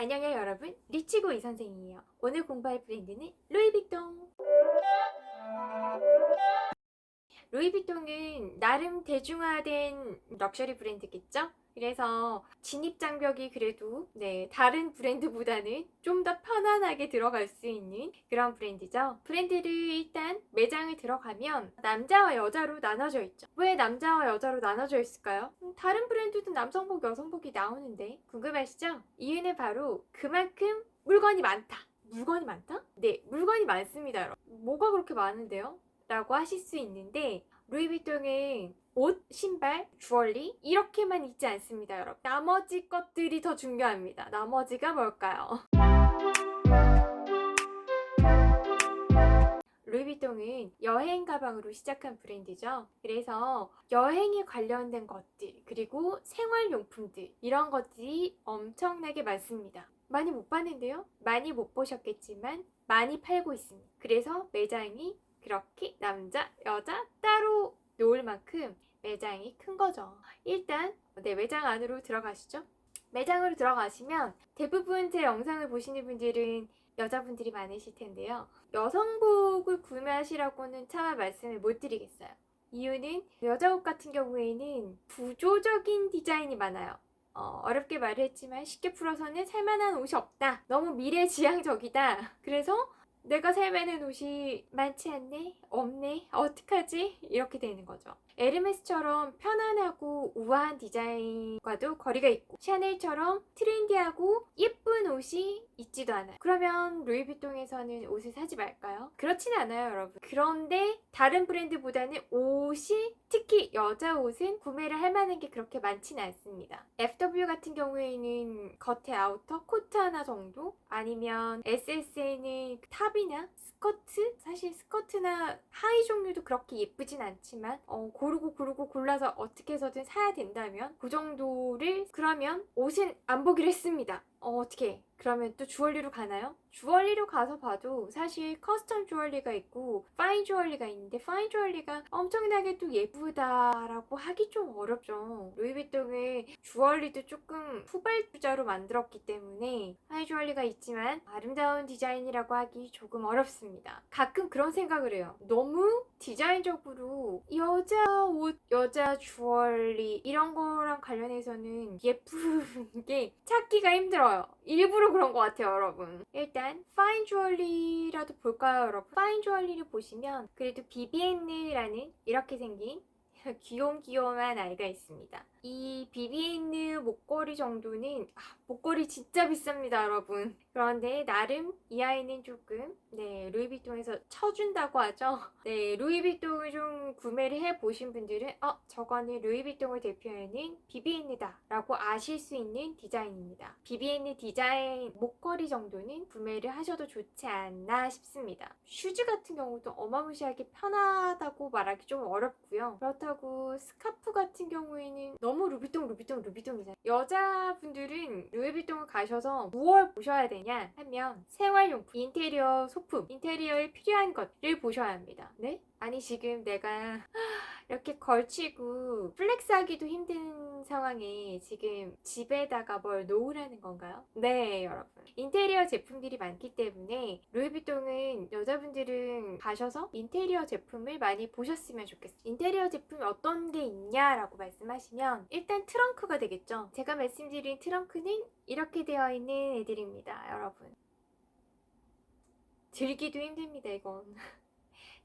안녕하세요 여러분. 리치고 이 선생이에요. 오늘 공부할 브랜드는 루이비통. 루이비통은 나름 대중화된 럭셔리 브랜드겠죠? 그래서 진입 장벽이 그래도 네 다른 브랜드보다는 좀 더 편안하게 들어갈 수 있는 그런 브랜드죠. 브랜드를 일단 매장을 들어가면 남자와 여자로 나눠져 있죠. 왜 남자와 여자로 나눠져 있을까요? 음, 다른 브랜드도 남성복, 여성복이 나오는데 궁금하시죠? 이유는 바로 그만큼 물건이 많다. 물건이 많다? 네, 물건이 많습니다, 여러분. 뭐가 그렇게 많은데요? 라고 하실 수 있는데 루이비통은 옷, 신발, 주얼리 이렇게만 있지 않습니다, 여러분. 나머지 것들이 더 중요합니다. 나머지가 뭘까요? 루이비통은 여행 가방으로 시작한 브랜드죠. 그래서 여행에 관련된 것들, 그리고 생활용품들, 이런 것들이 엄청나게 많습니다. 많이 못 봤는데요? 많이 못 보셨겠지만, 많이 팔고 있습니다. 그래서 매장이 그렇게 남자, 여자 따로 놓을 만큼 매장이 큰 거죠. 일단, 네, 매장 안으로 들어가시죠. 매장으로 들어가시면 대부분 제 영상을 보시는 분들은 여자분들이 많으실 텐데요. 여성복을 구매하시라고는 차마 말씀을 못 드리겠어요. 이유는 여자 옷 같은 경우에는 구조적인 디자인이 많아요. 어, 어렵게 말을 했지만 쉽게 풀어서는 살만한 옷이 없다. 너무 미래지향적이다. 그래서 내가 살만한 옷이 많지 않네? 없네? 어떡하지? 이렇게 되는 거죠. 에르메스처럼 편안하고 우아한 디자인과도 거리가 있고 샤넬처럼 트렌디하고 예쁜 옷이 있지도 않아요. 그러면 루이비통에서는 옷을 사지 말까요? 그렇진 않아요, 여러분. 그런데 다른 브랜드보다는 옷이 특히 여자 옷은 구매를 할 만한 게 그렇게 많지는 않습니다. FW 같은 경우에는 겉에 아우터, 코트 하나 정도 아니면 SS에는 탑이나 스커트? 사실 스커트나 하의 종류도 그렇게 예쁘진 않지만 어, 고르고 고르고 골라서 어떻게 해서든 사야 된다면 그 정도를 그러면 옷은 안 보기로 했습니다. 어, 어떻게? 그러면 또 주얼리로 가나요? 주얼리로 가서 봐도 사실 커스텀 주얼리가 있고 파인 주얼리가 있는데 파인 주얼리가 엄청나게 또 예쁘다라고 하기 좀 어렵죠. 루이비통은 주얼리도 조금 후발주자로 만들었기 때문에 하이 주얼리가 있지만 아름다운 디자인이라고 하기 조금 어렵습니다. 가끔 그런 생각을 해요. 너무 디자인적으로 여자 옷, 여자 주얼리 이런 거랑 관련해서는 예쁜 게 찾기가 힘들어 요. 일부러 그런 것 같아요, 여러분. 일단 파인 주얼리라도 볼까요, 여러분? 파인 주얼리를 보시면 그래도 비비엔느라는 이렇게 생긴 귀염귀염한 아이가 있습니다. 이 비비엔느 목걸이 정도는 아, 목걸이 진짜 비쌉니다, 여러분. 그런데 나름 이 아이는 조금 네 루이비통에서 쳐준다고 하죠. 네 루이비통을 좀 구매를 해 보신 분들은 어 저거는 루이비통을 대표하는 비비엔느다라고 아실 수 있는 디자인입니다. 비비엔느 디자인 목걸이 정도는 구매를 하셔도 좋지 않나 싶습니다. 슈즈 같은 경우도 어마무시하게 편하다고 말하기 좀 어렵고요. 그렇다고 스카프 같은 경우에는 너무 루비통 루비통 루비통이잖아요. 여자분들은 루이비통을 가셔서 무얼 보셔야 되냐 하면 생활용품, 인테리어 소품, 인테리어에 필요한 것을 보셔야 합니다. 네? 아니 지금 내가 이렇게 걸치고 플렉스하기도 힘든 상황에 지금 집에다가 뭘 놓으라는 건가요? 네, 여러분. 인테리어 제품들이 많기 때문에 루이비통은 여자분들은 가셔서 인테리어 제품을 많이 보셨으면 좋겠어요. 인테리어 제품이 어떤 게 있냐라고 말씀하시면 일단 트렁크가 되겠죠. 제가 말씀드린 트렁크는 이렇게 되어 있는 애들입니다, 여러분. 들기도 힘듭니다, 이건.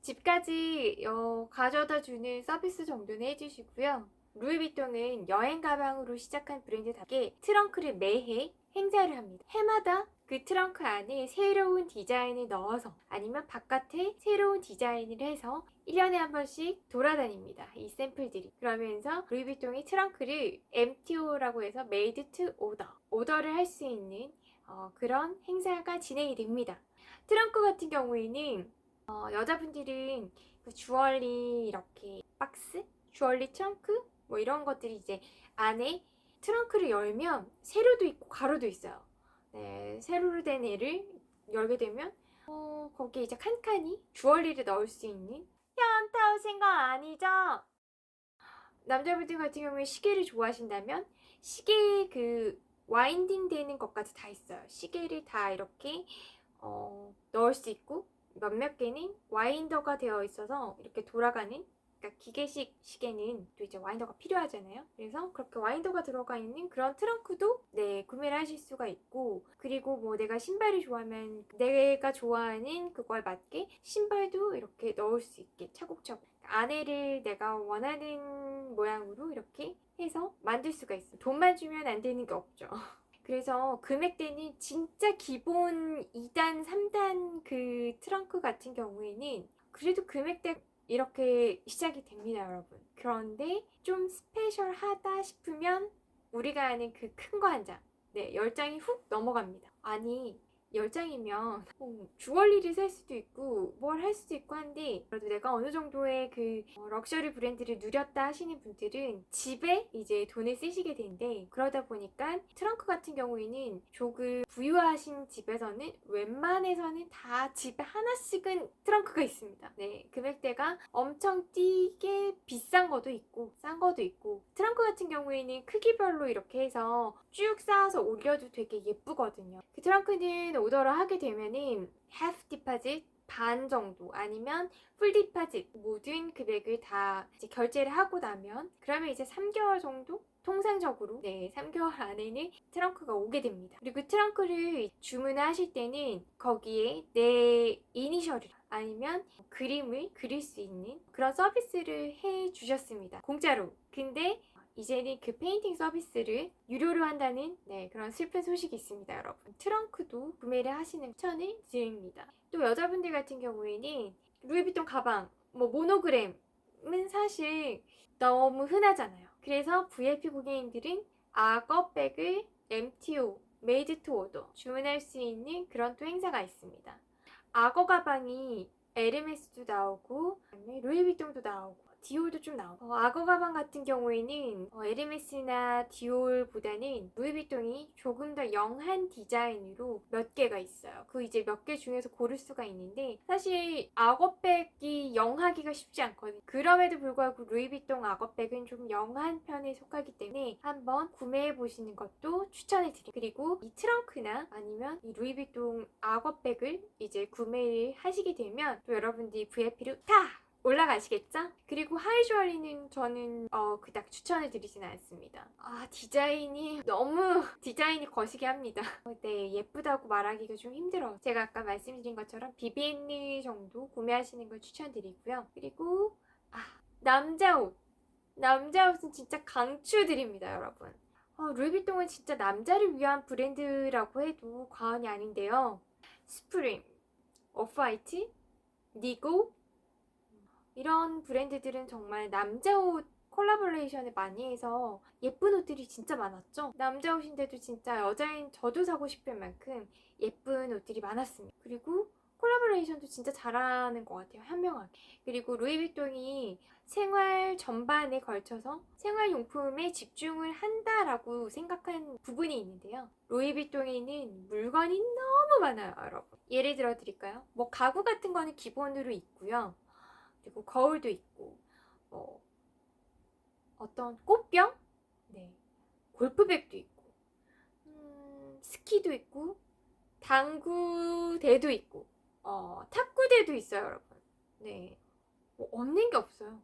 집까지 어, 가져다 주는 서비스 정도는 해주시고요. 루이비통은 여행 가방으로 시작한 브랜드답게 트렁크를 매해 행사를 합니다. 해마다 그 트렁크 안에 새로운 디자인을 넣어서 아니면 바깥에 새로운 디자인을 해서 1년에 한 번씩 돌아다닙니다. 이 샘플들이. 그러면서 루이비통의 트렁크를 MTO라고 해서 Made to Order. 오더를 할 수 있는 어, 그런 행사가 진행이 됩니다. 트렁크 같은 경우에는 어, 여자분들은 그 주얼리 이렇게 박스, 주얼리 트렁크 뭐 이런 것들이 이제 안에 트렁크를 열면 세로도 있고 가로도 있어요. 네, 세로로 된 애를 열게 되면 어, 거기에 이제 칸칸이 주얼리를 넣을 수 있는 현타 오신 거 아니죠? 남자분들 같은 경우에 시계를 좋아하신다면 시계 그 와인딩 되는 것까지 다 있어요. 시계를 다 이렇게 어, 넣을 수 있고 몇몇 개는 와인더가 되어 있어서 이렇게 돌아가는 그러니까 기계식 시계는 또 이제 와인더가 필요하잖아요. 그래서 그렇게 와인더가 들어가 있는 그런 트렁크도 네 구매를 하실 수가 있고 그리고 뭐 내가 신발을 좋아하면 내가 좋아하는 그거에 맞게 신발도 이렇게 넣을 수 있게 차곡차곡 안에를 내가 원하는 모양으로 이렇게 해서 만들 수가 있어요. 돈만 주면 안 되는 게 없죠. 그래서 금액대는 진짜 기본 2단, 3단 그 트렁크 같은 경우에는 그래도 금액대 이렇게 시작이 됩니다, 여러분. 그런데 좀 스페셜하다 싶으면 우리가 아는 그 큰 거 한 장. 네, 10장이 훅 넘어갑니다. 아니, 10장이면 뭐 주얼리를 살 수도 있고 뭘 할 수도 있고 한데 그래도 내가 어느 정도의 그 어, 럭셔리 브랜드를 누렸다 하시는 분들은 집에 이제 돈을 쓰시게 되는데 그러다 보니까 트렁크 같은 경우에는 조금 부유하신 집에서는 웬만해서는 다 집에 하나씩은 트렁크가 있습니다. 네, 금액대가 엄청 뛰게 비싼 것도 있고 싼 것도 있고 트렁크 같은 경우에는 크기별로 이렇게 해서 쭉 쌓아서 올려도 되게 예쁘거든요. 그 트렁크는 오더를 하게 되면은 half deposit 반 정도 아니면 풀 디파짓 모든 금액을 다 이제 결제를 하고 나면 그러면 이제 3개월 정도 통상적으로 네 3개월 안에는 트렁크가 오게 됩니다. 그리고 트렁크를 주문을 하실 때는 거기에 내 이니셜을 아니면 그림을 그릴 수 있는 그런 서비스를 해 주셨습니다. 공짜로. 근데 이제는 그 페인팅 서비스를 유료로 한다는 네, 그런 슬픈 소식이 있습니다, 여러분. 트렁크도 구매를 하시는 추천을 드립니다. 또 여자분들 같은 경우에는 루이비통 가방, 뭐 모노그램은 사실 너무 흔하잖아요. 그래서 VIP 고객님들은 악어백을 MTO, 메이드 투 오더 주문할 수 있는 그런 또 행사가 있습니다. 악어 가방이 에르메스도 나오고 루이비통도 나오고 디올도 좀 나오고 어, 악어 가방 같은 경우에는 어, 에르메스나 디올보다는 루이비통이 조금 더 영한 디자인으로 몇 개가 있어요. 그 이제 몇 개 중에서 고를 수가 있는데 사실 악어백이 영하기가 쉽지 않거든요. 그럼에도 불구하고 루이비통 악어백은 좀 영한 편에 속하기 때문에 한번 구매해 보시는 것도 추천해 드립니다. 그리고 이 트렁크나 아니면 이 루이비통 악어백을 이제 구매를 하시게 되면 또 여러분들이 VIP로 타 올라가시겠죠? 그리고 하이주얼리는 저는 어, 그닥 추천을 드리진 않습니다. 아 디자인이 너무 디자인이 거시기 합니다. 어, 네 예쁘다고 말하기가 좀 힘들어. 제가 아까 말씀드린 것처럼 비비엔느 정도 구매하시는 걸 추천드리고요. 그리고 아 남자 옷 남자 옷은 진짜 강추드립니다, 여러분. 어, 루이비통은 진짜 남자를 위한 브랜드라고 해도 과언이 아닌데요. 스프링, 오프화이트, 니고, 이런 브랜드들은 정말 남자 옷 콜라보레이션을 많이 해서 예쁜 옷들이 진짜 많았죠. 남자 옷인데도 진짜 여자인 저도 사고 싶을 만큼 예쁜 옷들이 많았습니다. 그리고 콜라보레이션도 진짜 잘하는 것 같아요. 현명하게. 그리고 루이비통이 생활 전반에 걸쳐서 생활용품에 집중을 한다라고 생각한 부분이 있는데요. 루이비통에는 물건이 너무 많아요, 여러분. 예를 들어 드릴까요? 뭐 가구 같은 거는 기본으로 있고요. 그리고 거울도 있고 뭐 어떤 꽃병, 네, 골프백도 있고 음, 스키도 있고 당구대도 있고 어, 탁구대도 있어요, 여러분. 네, 뭐 없는 게 없어요.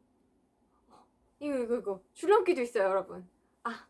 어, 이거 이거 이거 줄넘기도 있어요, 여러분. 아,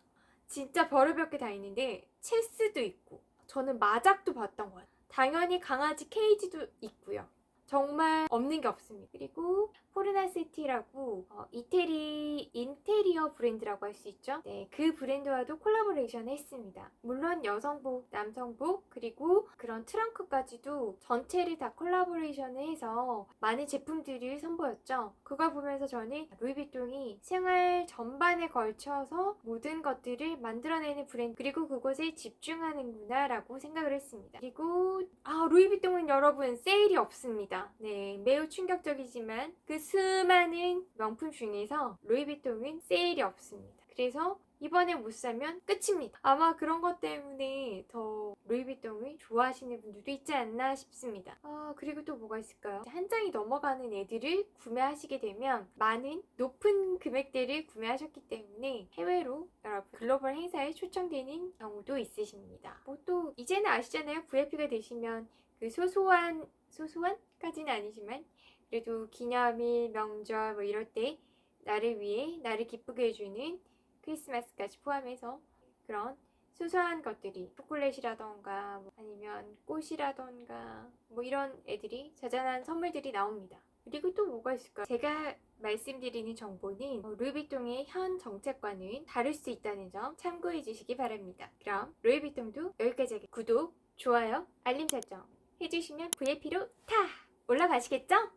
진짜 별의별 게 다 있는데 체스도 있고 저는 마작도 봤던 것 같아요. 당연히 강아지 케이지도 있고요. 정말 없는 게 없습니다. 그리고 포르나시티라고 어, 이태리 인테리어 브랜드라고 할 수 있죠. 네, 그 브랜드와도 콜라보레이션을 했습니다. 물론 여성복, 남성복 그리고 그런 트렁크까지도 전체를 다 콜라보레이션을 해서 많은 제품들을 선보였죠. 그걸 보면서 저는 루이비통이 생활 전반에 걸쳐서 모든 것들을 만들어내는 브랜드 그리고 그곳에 집중하는구나라고 생각을 했습니다. 그리고 아 루이비통은 여러분 세일이 없습니다. 네, 매우 충격적이지만 그 수많은 명품 중에서 루이비통은 세일이 없습니다. 그래서 이번에 못 사면 끝입니다. 아마 그런 것 때문에 더 루이비통을 좋아하시는 분들도 있지 않나 싶습니다. 아, 그리고 또 뭐가 있을까요? 한 장이 넘어가는 애들을 구매하시게 되면 많은 높은 금액대를 구매하셨기 때문에 해외로 여러분 글로벌 행사에 초청되는 경우도 있으십니다. 뭐 또 이제는 아시잖아요. VIP가 되시면 그 소소한 소소한까지는 아니지만 그래도 기념일, 명절 뭐 이럴 때 나를 위해 나를 기쁘게 해주는 크리스마스까지 포함해서 그런 소소한 것들이 초콜릿이라던가 뭐 아니면 꽃이라던가 뭐 이런 애들이 자잘한 선물들이 나옵니다. 그리고 또 뭐가 있을까요? 제가 말씀드리는 정보는 어, 루이비통의 현 정책과는 다를 수 있다는 점 참고해 주시기 바랍니다. 그럼 루이비통도 여기까지 하겠습니다. 구독, 좋아요, 알림 설정 해주시면 VIP로 타 올라가시겠죠?